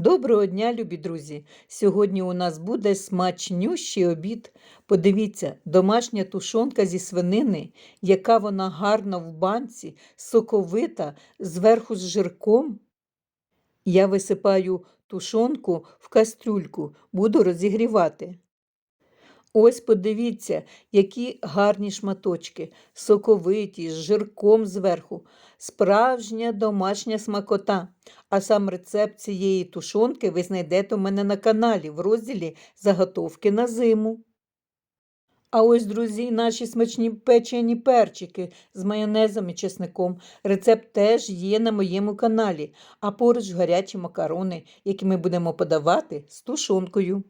Доброго дня, любі друзі! Сьогодні у нас буде смачнющий обід. Подивіться, домашня тушонка зі свинини, яка вона гарна в банці, соковита, зверху з жирком. Я висипаю тушонку в кастрюльку, буду розігрівати. Ось подивіться, які гарні шматочки, соковиті, з жирком зверху, справжня домашня смакота. А сам рецепт цієї тушонки ви знайдете у мене на каналі в розділі Заготовки на зиму. А ось, друзі, наші смачні печені перчики з майонезом і чесником. Рецепт теж є на моєму каналі, а поруч гарячі макарони, які ми будемо подавати з тушонкою.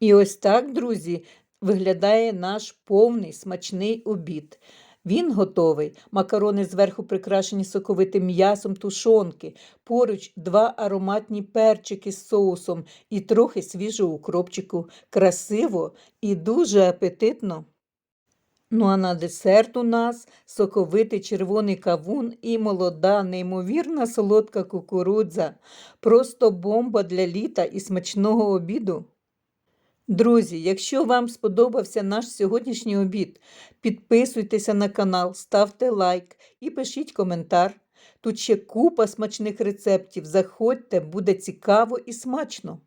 І ось так, друзі, виглядає наш повний смачний обід. Він готовий. Макарони зверху прикрашені соковитим м'ясом тушонки, поруч два ароматні перчики з соусом і трохи свіжого укропчику. Красиво і дуже апетитно. Ну а на десерт у нас соковитий червоний кавун і молода, неймовірна солодка кукурудза. Просто бомба для літа і смачного обіду. Друзі, якщо вам сподобався наш сьогоднішній обід, підписуйтеся на канал, ставте лайк і пишіть коментар. Тут ще купа смачних рецептів. Заходьте, буде цікаво і смачно.